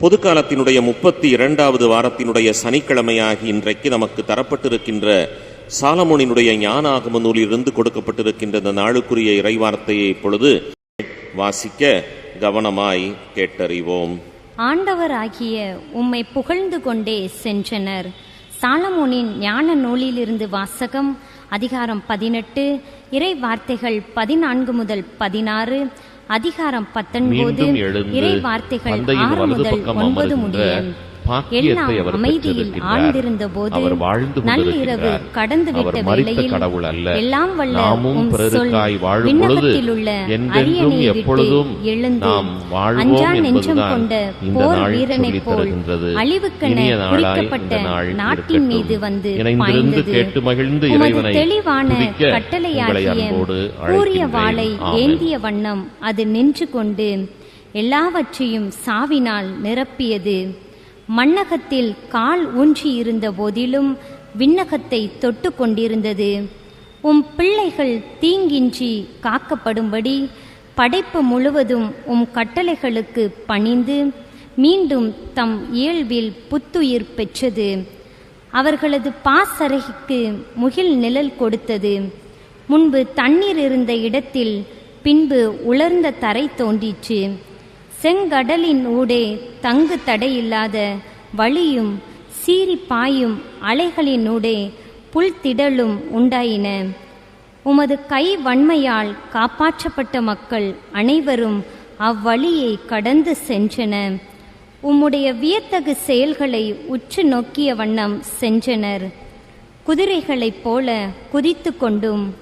பொதுக்காலத்தினுடைய முப்பத்தி இரண்டாவது வாரத்தினுடைய சனிக்கிழமையாகி இன்றைக்கு நமக்கு தரப்பட்டிருக்கின்ற சாலமோனினுடைய ஞானாகம நூலிலிருந்து கொடுக்கப்பட்டிருக்கின்ற இந்த நாளுக்குரிய இறைவார்த்தையை இப்பொழுது வாசிக்க கவனமாய் கேட்டறிவோம். ஆண்டவராகிய உம்மை புகழ்ந்து கொண்டே சென்றனர். சாலமோனின் ஞான நூலிலிருந்து வாசகம் அதிகாரம் பதினெட்டு இறை வார்த்தைகள் பதினான்கு முதல் பதினாறு அதிகாரம் பத்தொன்பது இறை வார்த்தைகள் ஆறு முதல் ஒன்பது அமர்கின்ற முடிய பாக்கியத்தை எல்லாம் அமைதியில். ஆழ்ந்திருந்த போது நள்ளிரவு கொண்டிருக்கின்றார். கடந்து விட்ட அவர் மரித்த வேளையில். எல்லாம் வல்ல உம் சொல் விண்ணகத்தில் உள்ள அரியணை விட்டு எழுந்து அஞ்சா நெஞ்சம் கொண்ட போர் போல் தருகின்றது. அழிவுக்கென குறிக்கப்பட்ட நாட்டின் மீது. வந்து பாய்ந்தது மகிழ்ந்து இறைவனை தெளிவான கட்டளையாகிய கூறிய. வாளை. ஏந்திய வண்ணம் அது நின்று கொண்டு எல்லாவற்றையும் சாவினால் நிரப்பியது மண்ணகத்தில் கால் ஊன்றி இருந்த போதிலும் விண்ணகத்தை தொட்டு கொண்டிருந்தது. உம் பிள்ளைகள் தீங்கின்றி காக்கப்படும்படி படைப்பு முழுவதும் உம் கட்டளைகளுக்கு பணிந்து மீண்டும் தம் இயல்பில் புத்துயிர் பெற்றது. அவர்களது பாசறைக்கு முகில் நிழல் கொடுத்தது. முன்பு தண்ணீர் இருந்த இடத்தில் பின்பு உலர்ந்த தரை தோன்றிற்று. செங்கடலின் ஊடே தங்கு தடையில்லாத வழியும் சீறி பாயும் அலைகளினூடே புல்திடலும் உண்டாயின. உமது கை வன்மையால் காப்பாற்றப்பட்ட மக்கள் அனைவரும் அவ்வழியை கடந்து சென்றன. உம்முடைய வியத்தகு செயல்களை உற்று நோக்கிய வண்ணம் சென்றனர். குதிரைகளைப் போல குதித்து கொண்டும்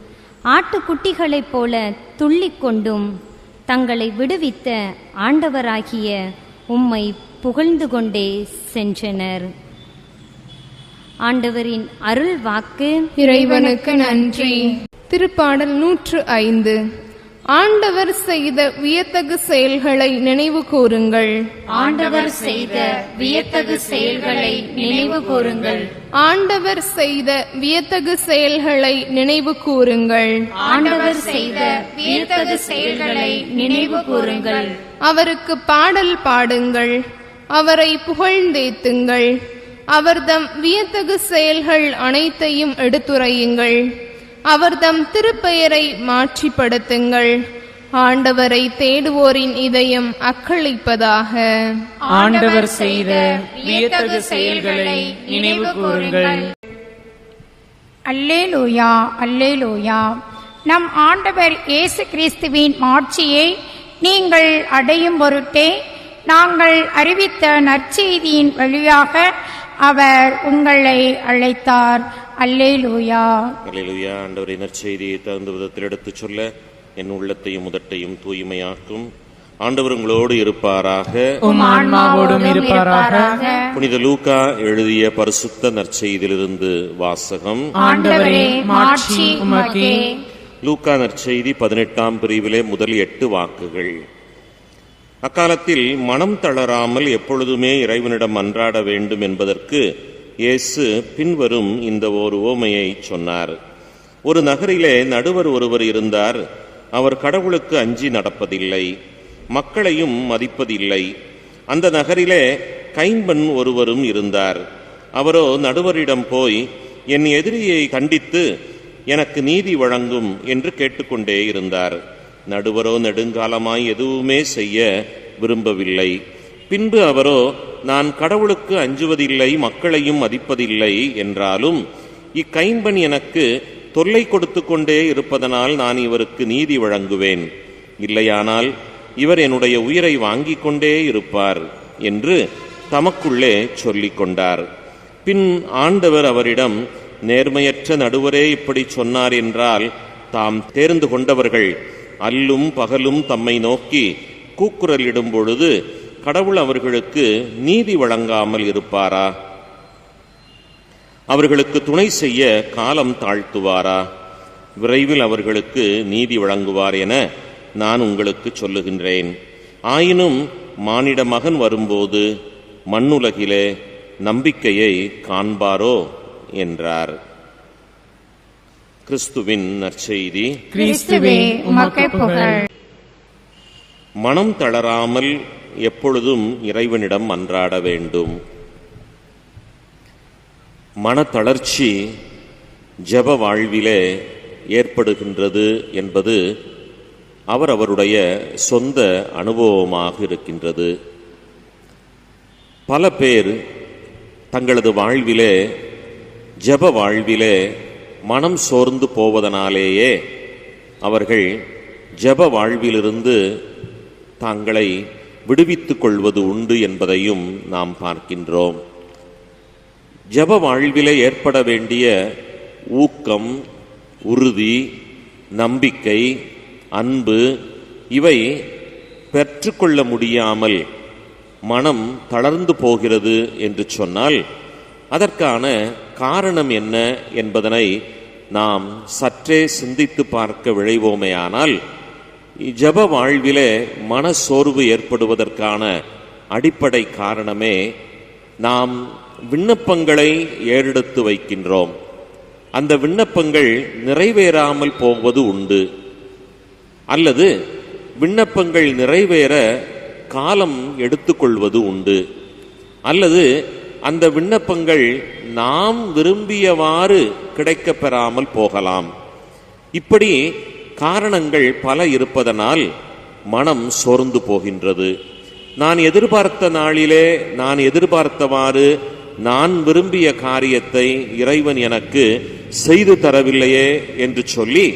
ஆட்டுக்குட்டிகளைப் போல துள்ளிக்கொண்டும் கொண்டும் தங்களை விடுவித்த ஆண்டவராகிய உம்மை புகழ்ந்து கொண்டே சென்றனர். ஆண்டவரின் அருள் வாக்கு இறைவனுக்கு நன்றி. திருப்பாடல் நூற்று ஐந்து. ஆண்டவர் செய்த வியத்தகு செயல்களை நினைவு கூறுங்கள். ஆண்டவர் செய்த வியத்தகு செயல்களை நினைவு கூறுங்கள். ஆண்டவர் செய்த வியத்தகு செயல்களை நினைவு கூறுங்கள். ஆண்டவர் செய்த வியத்தகு செயல்களை நினைவு கூறுங்கள். அவருக்கு பாடல் பாடுங்கள். அவரை புகழ்ந்தேத்துங்கள் அவர்தம் வியத்தகு செயல்கள் அனைத்தையும் எடுத்துரையுங்கள். அவர்தம் திருப்பெயரை மாற்றிப்படுத்துங்கள் ஆண்டவரை தேடுவோரின் இதயம் அக்களிப்பதாக ஆண்டவர் செய்த வியத்தகு செயல்களை நினைவு கூறுங்கள். அல்லேலூயா அல்லேலூயா. நம் ஆண்டவர் இயேசு கிறிஸ்துவின் மாட்சியை நீங்கள் அடையும் பொருட்டே நாங்கள் அறிவித்த நற்செய்தியின் வழியாக அவர் உங்களை அழைத்தார். அல்லேலூயா. அல்லேலூயா. ஆண்டவரை நற்செய்தியை தகுந்த விதத்தில் எடுத்துச் சொல்ல என் உள்ளத்தையும் உதட்டையும் தூய்மையாக்கும். ஆண்டவர் உங்களோடு இருப்பாராக. உம் ஆன்மாவோடும் இருப்பாராக. புனித லூக்கா எழுதிய பரிசுத்த நற்செய்தியிலிருந்து வாசகம். ஆண்டவரே மாட்சி உமக்கே. லூக்கா நற்செய்தி பதினெட்டாம் பிரிவிலே முதல் எட்டு வாக்குகள். அக்காலத்தில் மனம் தளராமல் எப்பொழுதுமே இறைவனிடம் அன்றாட வேண்டும் என்பதற்கு இயேசு பின்வரும் இந்த ஓர் ஓமையை சொன்னார். ஒரு நகரிலே நடுவர் ஒருவர் இருந்தார். அவர் கடவுளுக்கு அஞ்சி நடப்பதில்லை. மக்களையும் மதிப்பதில்லை. அந்த நகரிலே கைம்பெண் ஒருவரும் இருந்தார். அவரோ நடுவரிடம் போய் என் எதிரியை கண்டித்து எனக்கு நீதி வழங்கும் என்று கேட்டுக்கொண்டே இருந்தார். நடுவரோ நெடுங்காலமாய் எதுவுமே செய்ய விரும்பவில்லை. பின்பு அவரோ நான் கடவுளுக்கு அஞ்சுவதில்லை மக்களையும் மதிப்பதில்லை என்றாலும் இக்கைம்பன் எனக்கு தொல்லை கொடுத்து கொண்டே இருப்பதனால் நான் இவருக்கு நீதி வழங்குவேன். இல்லையானால் இவர் என்னுடைய உயிரை வாங்கிக் கொண்டே இருப்பார் என்று தமக்குள்ளே சொல்லிக் கொண்டார். பின் ஆண்டவர் அவரிடம் நேர்மையற்ற நடுவரே இப்படி சொன்னார் என்றால் தாம் தேர்ந்து கொண்டவர்கள் அல்லும் பகலும் தம்மை நோக்கி கூக்குரலிடும் பொழுது கடவுள் அவர்களுக்கு நீதி வழங்காமல் இருப்பாரா? அவர்களுக்கு துணை செய்ய காலம் தாழ்த்துவாரா? விரைவில் அவர்களுக்கு நீதி வழங்குவார் என நான் உங்களுக்கு சொல்லுகின்றேன். ஆயினும் மானிட மகன் வரும்போது மண்ணுலகிலே நம்பிக்கையை காண்பாரோ என்றார். கிறிஸ்துவின் நற்செய்தி. கிறிஸ்துவே மனம் தளராமல் எப்பொழுதும் இறைவனிடம் அன்றாட வேண்டும். மனத்தளர்ச்சி ஜெப வாழ்விலே ஏற்படுகின்றது என்பது அவர் அவருடைய சொந்த அனுபவமாக இருக்கின்றது. பல பேர் தங்களது வாழ்விலே ஜெப வாழ்விலே மனம் சோர்ந்து போவதனாலேயே அவர்கள் ஜெப வாழ்விலிருந்து தாங்களை விடுவித்துக் கொள்வது உண்டு என்பதையும் நாம் பார்க்கின்றோம். ஜெப வாழ்விலே ஏற்பட வேண்டிய ஊக்கம் உறுதி நம்பிக்கை அன்பு இவை பெற்றுக்கொள்ள முடியாமல் மனம் தளர்ந்து போகிறது என்று சொன்னால் அதற்கான காரணம் என்ன என்பதனை நாம் சற்றே சிந்தித்து பார்க்க விழைவோமேயானால் ஜப வாழ்விலே மன சோர்வு ஏற்படுவதற்கான அடிப்படை காரணமே நாம் விண்ணப்பங்களை ஏறெடுத்து வைக்கின்றோம். அந்த விண்ணப்பங்கள் நிறைவேறாமல் போவது உண்டு. அல்லது விண்ணப்பங்கள் நிறைவேற காலம் எடுத்துக்கொள்வது உண்டு. அல்லது அந்த விண்ணப்பங்கள் நாம் விரும்பியவாறு கிடைக்கப் பெறாமல் போகலாம். இப்படி காரணங்கள் பல இருப்பதனால் மனம் சோர்ந்து போகின்றது. நான் எதிர்பார்த்த நாளிலே நான் எதிர்பார்த்தவாறு நான் விரும்பிய காரியத்தை இறைவன் எனக்கு செய்து தரவில்லையே என்று சொல்லி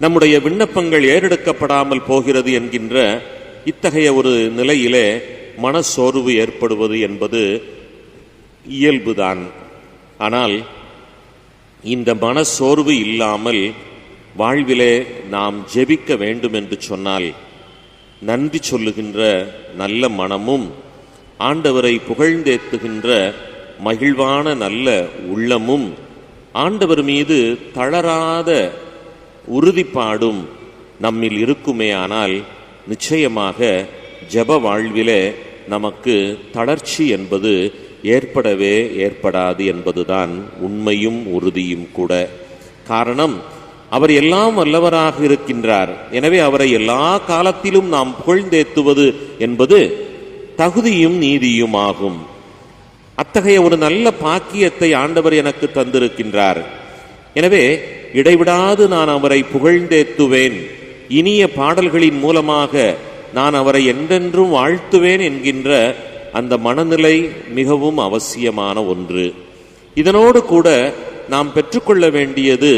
நம்முடைய விண்ணப்பங்கள் ஏறெடுக்கப்படாமல் போகிறது என்கின்ற இத்தகைய ஒரு நிலையிலே மனச்சோர்வு ஏற்படுவது என்பது இயல்புதான். ஆனால் இந்த மனசோர்வு இல்லாமல் வாழ்விலே நாம் ஜெபிக்க வேண்டும் என்று சொன்னால் நன்றி சொல்லுகின்ற நல்ல மனமும் ஆண்டவரை புகழ்ந்தேத்துகின்ற மகிழ்வான நல்ல உள்ளமும் ஆண்டவர் மீது தளராத உறுதிப்பாடும் நம்மில் இருக்குமேயானால் நிச்சயமாக ஜெப வாழ்விலே நமக்கு தளர்ச்சி என்பது ஏற்படவே ஏற்படாது என்பதுதான் உண்மையும் உறுதியும் கூட. காரணம் அவர் எல்லாம் வல்லவராக இருக்கின்றார். எனவே அவரை எல்லா காலத்திலும் நாம் புகழ்ந்தேத்துவது என்பது தகுதியும் நீதியும் ஆகும். அத்தகைய ஒரு நல்ல பாக்கியத்தை ஆண்டவர் எனக்கு தந்திருக்கின்றார். எனவே இடைவிடாது நான் அவரை புகழ்ந்தேத்துவேன். இனிய பாடல்களின் மூலமாக நான் அவரை என்றென்றும் வாழ்த்துவேன் என்கின்ற அந்த மனநிலை மிகவும் அவசியமான ஒன்று. இதனோடு கூட நாம் பெற்றுக்கொள்ள வேண்டியது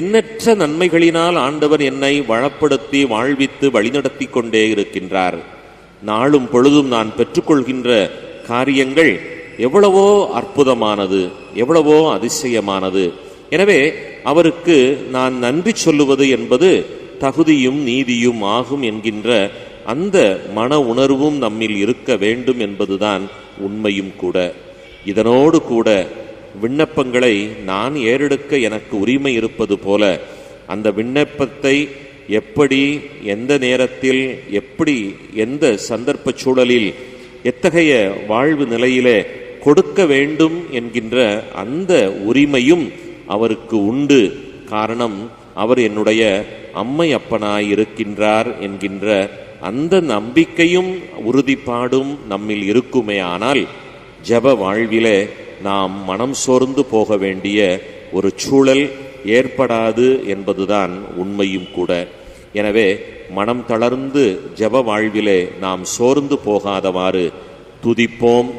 எண்ணற்ற நன்மைகளினால் ஆண்டவர் என்னை வளப்படுத்தி வாழ்வித்து வழிநடத்தி கொண்டே இருக்கின்றார். நாளும் பொழுதும் நான் பெற்றுக்கொள்கின்ற காரியங்கள் எவ்வளவோ அற்புதமானது எவ்வளவோ அதிசயமானது. எனவே அவருக்கு நான் நன்றி சொல்லுவது என்பது தகுதியும் நீதியும் ஆகும் என்கின்ற அந்த மன உணர்வும் நம்மில் இருக்க வேண்டும் என்பதுதான் உண்மையும் கூட. இதனோடு கூட விண்ணப்பங்களை நான் ஏறெடுக்க எனக்கு உரிமை இருப்பது போல அந்த விண்ணப்பத்தை எப்படி எந்த நேரத்தில் எப்படி எந்த சந்தர்ப்ப சூழலில் எத்தகைய வாழ்வு நிலையிலே கொடுக்க வேண்டும் என்கின்ற அந்த உரிமையும் அவருக்கு உண்டு. காரணம் அவர் என்னுடைய அம்மை அப்பனாய் இருக்கின்றார் என்கின்ற அந்த நம்பிக்கையும் உறுதிப்பாடும் நம்மில் இருக்குமே ஆனால் ஜப வாழ்விலே நாம் மனம் சோர்ந்து போக வேண்டிய ஒரு சூழல் ஏற்படாது என்பதுதான் உண்மையும் கூட. எனவே மனம் தளர்ந்து ஜப வாழ்விலே நாம் சோர்ந்து போகாதவாறு துதிப்போம்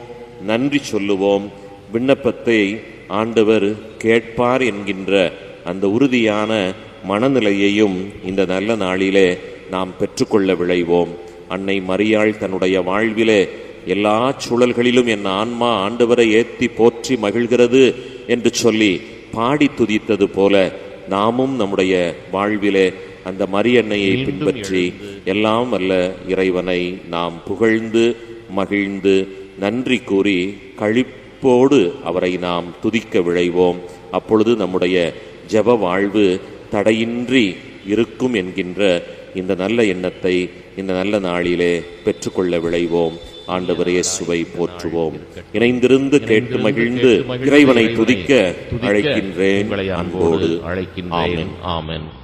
நன்றி சொல்லுவோம். விண்ணப்பத்தை ஆண்டவர் கேட்பார் என்கின்ற அந்த உறுதியான மனநிலையையும் இந்த நல்ல நாளிலே நாம் பெற்றுக்கொள்ள விளைவோம் அன்னை மரியாள் தன்னுடைய வாழ்விலே எல்லா சூழல்களிலும் என் ஆன்மா ஆண்டவரை ஏத்தி போற்றி மகிழ்கிறது என்று சொல்லி பாடி துதித்தது போல நாமும் நம்முடைய வாழ்விலே அந்த மரியன்னையை பின்பற்றி எல்லாம் வல்ல இறைவனை நாம் புகழ்ந்து மகிழ்ந்து நன்றி கூறி கழிப்போடு அவரை நாம் துதிக்க விழைவோம். அப்பொழுது நம்முடைய ஜெப வாழ்வு தடையின்றி இருக்கும் என்கின்ற இந்த நல்ல எண்ணத்தை இந்த நல்ல நாளிலே பெற்றுக்கொள்ள விளைவோம் ஆண்டவர் இயேசுவை போற்றுவோம். இணைந்திருந்து கேட்டு மகிழ்ந்து இறைவனை துதிக்க அழைக்கின்றேன். அன்போடு. அழைக்கின்றேன். ஆமென். ஆமென்.